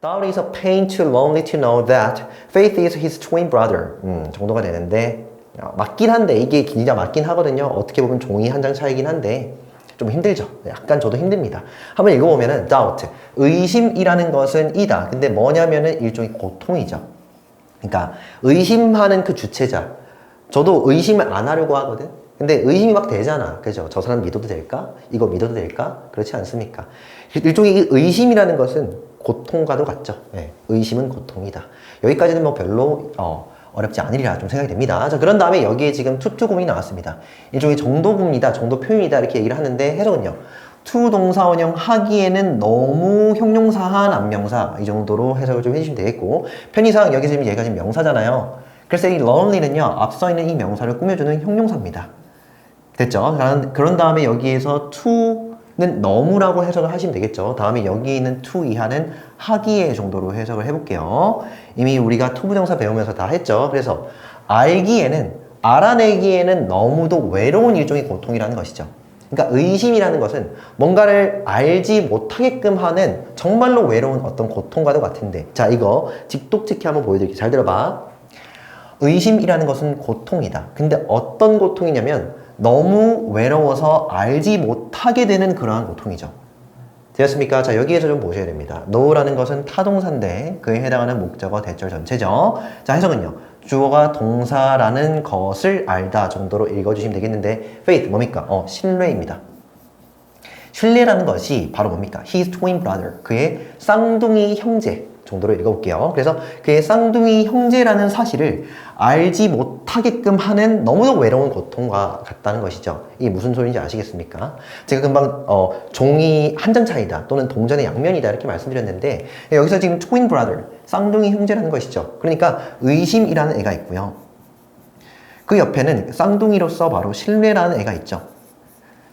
Doubt is a pain too lonely to know that faith is his twin brother. 음, 정도가 되는데 어, 맞긴 한데 이게 진짜 맞긴 하거든요. 어떻게 보면 종이 한 장 차이긴 한데 좀 힘들죠. 약간 저도 힘듭니다. 한번 읽어보면은 doubt 의심이라는 것은 이다. 근데 뭐냐면은 일종의 고통이죠. 그러니까 의심하는 그 주체자. 저도 의심을 안 하려고 하거든. 근데 의심이 막 되잖아. 그죠? 저 사람 믿어도 될까? 이거 믿어도 될까? 그렇지 않습니까? 일종의 이 의심이라는 것은 고통과도 같죠. 예, 의심은 고통이다. 여기까지는 뭐 별로 어, 어렵지 않으리라 좀 생각이 됩니다. 자, 그런 다음에 여기에 지금 투투공이 나왔습니다. 일종의 정도구입니다. 정도 표현이다. 이렇게 얘기를 하는데 해석은요. 투 동사원형 하기에는 너무 형용사한 안명사 이 정도로 해석을 좀 해주시면 되겠고 편의상 여기 지금 얘가 지금 명사잖아요. 그래서 이 lonely는요 앞서 있는 이 명사를 꾸며주는 형용사입니다. 됐죠? 그런 다음에 여기에서 to 는 너무라고 해석을 하시면 되겠죠. 다음에 여기 있는 to 이하는 하기에 정도로 해석을 해볼게요. 이미 우리가 to 부정사 배우면서 다 했죠. 그래서 알기에는 알아내기에는 너무도 외로운 일종의 고통이라는 것이죠. 그러니까 의심이라는 것은 뭔가를 알지 못하게끔 하는 정말로 외로운 어떤 고통과도 같은데 자 이거 직독직히 한번 보여드릴게요. 잘 들어봐. 의심이라는 것은 고통이다. 근데 어떤 고통이냐면 너무 외로워서 알지 못하게 되는 그러한 고통이죠. 되었습니까? 자, 여기에서 좀 보셔야 됩니다. know라는 것은 타동사인데 그에 해당하는 목적어 대절 전체죠. 자, 해석은요. 주어가 동사라는 것을 알다 정도로 읽어주시면 되겠는데 faith 뭡니까? 어, 신뢰입니다. 신뢰라는 것이 바로 뭡니까? His twin brother. 그의 쌍둥이 형제 정도로 읽어볼게요. 그래서 그의 쌍둥이 형제라는 사실을 알지 못하게끔 하는 너무도 외로운 고통과 같다는 것이죠. 이게 무슨 소리인지 아시겠습니까? 제가 금방 어, 종이 한 장 차이다 또는 동전의 양면이다 이렇게 말씀드렸는데 여기서 지금 twin brother, 쌍둥이 형제라는 것이죠. 그러니까 의심이라는 애가 있고요. 그 옆에는 쌍둥이로서 바로 신뢰라는 애가 있죠.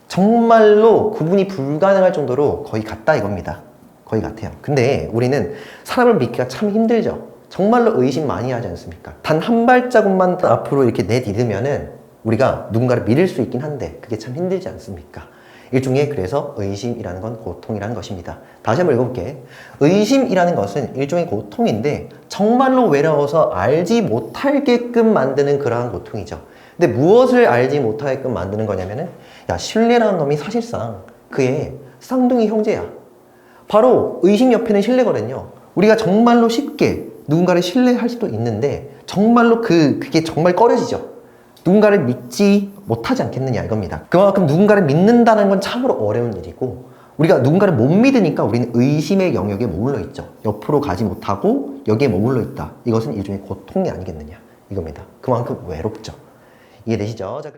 정말로 구분이 불가능할 정도로 거의 같다 이겁니다. 거의 같아요. 근데 우리는 사람을 믿기가 참 힘들죠. 정말로 의심 많이 하지 않습니까? 단 한 발자국만 더 앞으로 이렇게 내디디면은 우리가 누군가를 믿을 수 있긴 한데 그게 참 힘들지 않습니까? 일종의 그래서 의심이라는 건 고통이라는 것입니다. 다시 한번 읽어볼게. 의심이라는 것은 일종의 고통인데 정말로 외로워서 알지 못하게끔 만드는 그러한 고통이죠. 근데 무엇을 알지 못하게끔 만드는 거냐면은 야 신뢰라는 놈이 사실상 그의 쌍둥이 형제야. 바로 의심 옆에는 신뢰거든요. 우리가 정말로 쉽게 누군가를 신뢰할 수도 있는데 정말로 그 그게 정말 꺼려지죠. 누군가를 믿지 못하지 않겠느냐 이겁니다. 그만큼 누군가를 믿는다는 건 참으로 어려운 일이고 우리가 누군가를 못 믿으니까 우리는 의심의 영역에 머물러 있죠. 옆으로 가지 못하고 여기에 머물러 있다. 이것은 일종의 고통이 아니겠느냐 이겁니다. 그만큼 외롭죠. 이해되시죠? 자,